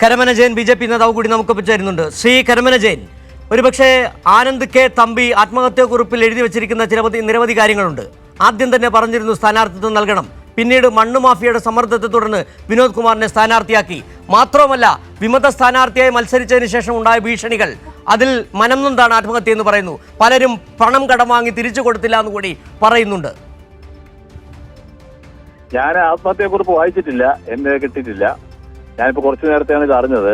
Karamana Jayan B J P നേതാവ് കൂടി നമുക്കൊപ്പം ചേരുന്നുണ്ട്. ശ്രീ കരമന ജയൻ ഒരുപക്ഷെ ആനന്ദ് കെ തമ്പി ആത്മഹത്യാക്കുറിപ്പിൽ എഴുതി വെച്ചിരിക്കുന്ന നിരവധി നിരവധി കാര്യങ്ങളുണ്ട്. ആദ്യം തന്നെ പറഞ്ഞിരുന്നു സ്ഥാനാർത്ഥിത്വം നൽകണം. പിന്നീട് മണ്ണു മാഫിയയുടെ സമ്മർദ്ദത്തെ തുടർന്ന് വിനോദ് കുമാറിനെ സ്ഥാനാർത്ഥിയാക്കി. മാത്രവുമല്ല വിമത സ്ഥാനാർത്ഥിയായി മത്സരിച്ചതിന് ശേഷം ഉണ്ടായ ഭീഷണികൾ അതിൽ മനം നൊന്താണ് ആത്മഹത്യ എന്ന് പറയുന്നു. പലരും പണം കടം വാങ്ങി തിരിച്ചു കൊടുത്തില്ല എന്ന് കൂടി പറയുന്നുണ്ട്. ഞാൻ ആത്മഹത്യയെക്കുറിപ്പ് വായിച്ചിട്ടില്ല എന്നെ കിട്ടിയിട്ടില്ല. ഞാനിപ്പോ കുറച്ചു നേരത്തെയാണ് ഇത് അറിഞ്ഞത്.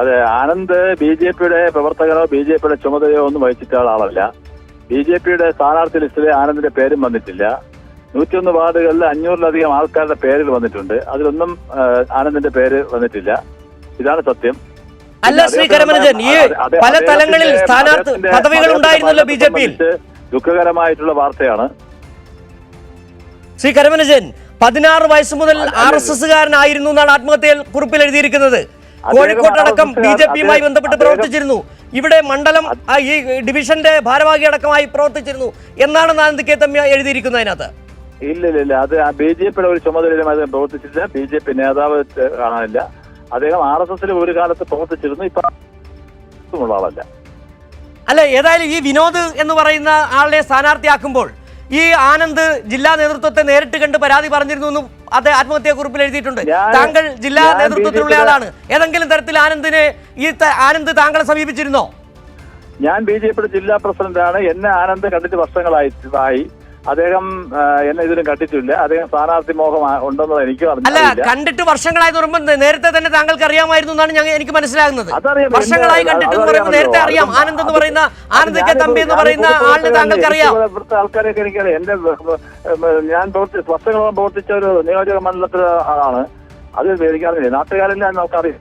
അതെ ആനന്ദ് ബി ജെ പിയുടെ പ്രവർത്തകരോ ബി ജെ പിയുടെ ചുമതലയോ ഒന്നും വഹിച്ചിട്ടുള്ള ആളല്ല ബി ജെ പിയുടെ സ്ഥാനാർത്ഥി ലിസ്റ്റിലെ ആനന്ദിന്റെ പേരും വന്നിട്ടില്ല. നൂറ്റിയൊന്ന് വാർഡുകളിൽ അഞ്ഞൂറിലധികം ആൾക്കാരുടെ പേരിൽ വന്നിട്ടുണ്ട്. അതിലൊന്നും ആനന്ദിന്റെ പേര് വന്നിട്ടില്ല. ഇതാണ് സത്യം. അല്ല ശ്രീ കരമനജൻ ഈ പല തലങ്ങളിൽ സ്ഥാനാർത്ഥി പദവികൾ ഉണ്ടായിരുന്നല്ലോ ബി ജെ പിയിൽ ദുഃഖകരമായിട്ടുള്ള വാർത്തയാണ്. ശ്രീ കരമനജൻ പതിനാറ് വയസ്സ് മുതൽ ആർ എസ് എസ്സുകാരനായിരുന്നു എന്നാണ് ആത്മഹത്യയിൽ കുറിപ്പിൽ എഴുതിയിരിക്കുന്നത്. കോഴിക്കോട്ടടക്കം ബി ജെ പിയുമായി ബന്ധപ്പെട്ട് പ്രവർത്തിച്ചിരുന്നു. ഇവിടെ മണ്ഡലം ഈ ഡിവിഷന്റെ ഭാരവാഹി അടക്കമായി പ്രവർത്തിച്ചിരുന്നു. എന്നാണ് നാനന്ദ് കെ തമ്മി എഴുതിയിരിക്കുന്നത് അതിനകത്ത്? ഇല്ല ഇല്ല ഇല്ല. അത് ബി ജെ പിയുടെ ഒരു ചുമതലയിലും അദ്ദേഹം പ്രവർത്തിച്ചില്ല ബി ജെ പി നേതാവ് കാണാനില്ല അദ്ദേഹം ആർ എസ് എസിൽ ഒരു കാലത്ത് പ്രവർത്തിച്ചിരുന്നു. ഇപ്പൊ ആളല്ല. അല്ല ഏതായാലും ഈ വിനോദ് എന്ന് പറയുന്ന ആളിനെ സ്ഥാനാർത്ഥിയാക്കുമ്പോൾ ഈ ആനന്ദ് ജില്ലാ നേതൃത്വത്തെ നേരിട്ട് കണ്ട് പരാതി പറഞ്ഞിരുന്നു എന്നും അത് ആത്മഹത്യാ കുറിപ്പിൽ എഴുതിയിട്ടുണ്ട്. താങ്കൾ ജില്ലാ നേതൃത്വത്തിലുള്ള ആളാണ്. ഏതെങ്കിലും തരത്തിൽ ആനന്ദിനെ ഈ ആനന്ദ് താങ്കളെ സമീപിച്ചിരുന്നോ? ഞാൻ ബി ജെ പിയുടെ ജില്ലാ പ്രസിഡന്റാണ്. എന്നെ ആനന്ദ് കണ്ടിട്ട് വർഷങ്ങളായി അദ്ദേഹം എന്നെ ഇതിലും കണ്ടിട്ടില്ല. അദ്ദേഹം സ്ഥാനാർത്ഥി മോഹം ഉണ്ടെന്നത് എനിക്ക് അല്ല കണ്ടിട്ട് വർഷങ്ങളായി പറയുമ്പോൾ നേരത്തെ തന്നെ താങ്കൾക്ക് അറിയാമായിരുന്നു എന്നാണ് ഞങ്ങൾ എനിക്ക് മനസ്സിലാകുന്നത്. വർഷങ്ങളായി കണ്ടിട്ട് പറയുമ്പോൾ നേരത്തെ അറിയാം. ആനന്ദ് എന്ന് പറയുന്ന ആനന്ദ് തമ്പി എന്ന് പറയുന്ന ആളിനെ താങ്കൾക്ക് അറിയാം. ഇവിടുത്തെ ആൾക്കാരെയൊക്കെ എനിക്കറിയാം. എന്റെ ഞാൻ പ്രവർത്തി വർഷങ്ങളോളം പ്രവർത്തിച്ച ഒരു നിയോജക മണ്ഡലത്തിലെ ആളാണ്. അത് എനിക്കറിയില്ല നാട്ടുകാരെല്ലാം നമുക്കറിയാം